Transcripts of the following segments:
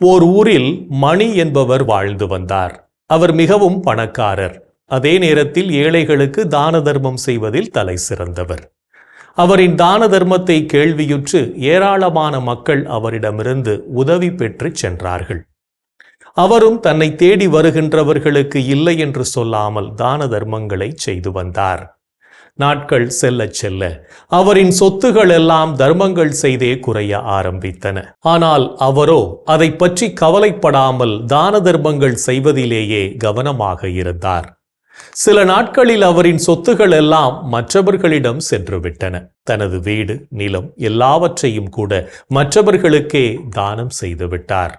ஓர் ஊரில் மணி என்பவர் வாழ்ந்து வந்தார். அவர் மிகவும் பணக்காரர். அதே நேரத்தில் ஏழைகளுக்கு தான தர்மம் செய்வதில் தலை சிறந்தவர். அவரின் தான தர்மத்தை கேள்வியுற்று ஏராளமான மக்கள் அவரிடமிருந்து உதவி பெற்று சென்றார்கள். அவரும் தன்னை தேடி வருகின்றவர்களுக்கு இல்லை என்று சொல்லாமல் தான தர்மங்களை செய்து வந்தார். நாட்கள் செல்ல செல்ல அவரின் சொத்துகள் எல்லாம் தர்மங்கள் செய்தே குறைய ஆரம்பித்தன. ஆனால் அவரோ அதை பற்றி கவலைப்படாமல் தான தர்மங்கள் செய்வதிலேயே கவனமாக இருந்தார். சில நாட்களில் அவரின் சொத்துகள் எல்லாம் மற்றவர்களிடம் சென்றுவிட்டன. தனது வீடு நிலம் எல்லாவற்றையும் கூட மற்றவர்களுக்கே தானம் செய்துவிட்டார்.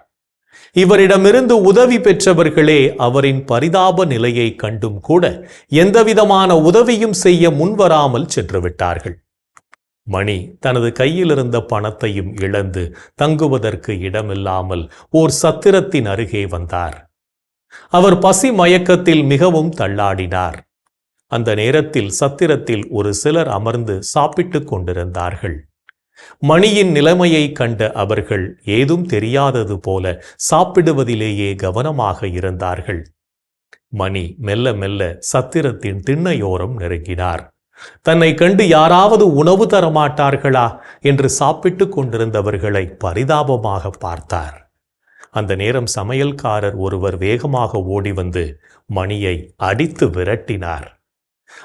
இவரிடமிருந்து உதவி பெற்றவர்களே அவரின் பரிதாப நிலையை கண்டும் கூட எந்தவிதமான உதவியும் செய்ய முன்வராமல் சென்றுவிட்டார்கள். மணி தனது கையில் இருந்த பணத்தையும் இழந்து தங்குவதற்கு இடமில்லாமல் ஓர் சத்திரத்தின் அருகே வந்தார். அவர் பசி மயக்கத்தில் மிகவும் தள்ளாடினார். அந்த நேரத்தில் சத்திரத்தில் ஒரு சிலர் அமர்ந்து சாப்பிட்டுக் கொண்டிருந்தார்கள். மணியின் நிலைமையை கண்ட அவர்கள் ஏதும் தெரியாதது போல சாப்பிடுவதிலேயே கவனமாக இருந்தார்கள். மணி மெல்ல மெல்ல சத்திரத்தின் திண்ணையோரம் நெருங்கினார். தன்னை கண்டு யாராவது உணவு தரமாட்டார்களா? என்று சாப்பிட்டுக் கொண்டிருந்தவர்களை பரிதாபமாக பார்த்தார். அந்த நேரம் சமையல்காரர் ஒருவர் வேகமாக ஓடி வந்து மணியை அடித்து விரட்டினார்.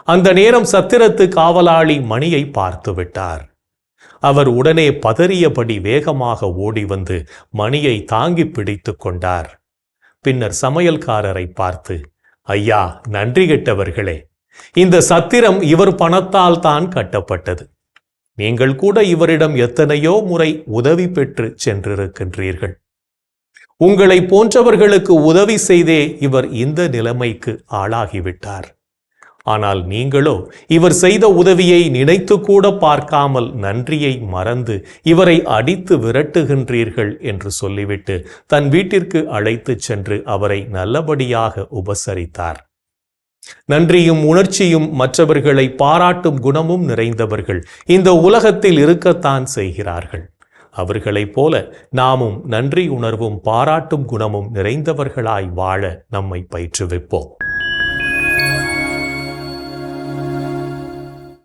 அந்த நேரம் சத்திரத்து காவலாளி மணியை பார்த்து விட்டார். அவர் உடனே பதறியபடி வேகமாக ஓடி வந்து மணியை தாங்கி பிடித்து கொண்டார். பின்னர் சமையல்காரரை பார்த்து ஐயா நன்றி கெட்டவர்களே இந்த சத்திரம் இவர் பணத்தால் தான் கட்டப்பட்டது. நீங்கள் கூட இவரிடம் எத்தனையோ முறை உதவி பெற்று சென்றிருக்கின்றீர்கள். உங்களை போன்றவர்களுக்கு உதவி செய்தே இவர் இந்த நிலைமைக்கு ஆளாகிவிட்டார். ஆனால் நீங்களோ இவர் செய்த உதவியை நினைத்து கூட பார்க்காமல் நன்றியை மறந்து இவரை அடித்து விரட்டுகின்றீர்கள் என்று சொல்லிவிட்டு தன் வீட்டிற்கு அழைத்துச் சென்று அவரை நல்லபடியாக உபசரித்தார். நன்றியும் உணர்ச்சியும் மற்றவர்களை பாராட்டும் குணமும் நிறைந்தவர்கள் இந்த உலகத்தில் இருக்கத்தான் செய்கிறார்கள். அவர்களைப் போல நாமும் நன்றி உணர்வும் பாராட்டும் குணமும் நிறைந்தவர்களாய் வாழ நம்மை பயிற்றுவிப்போம்.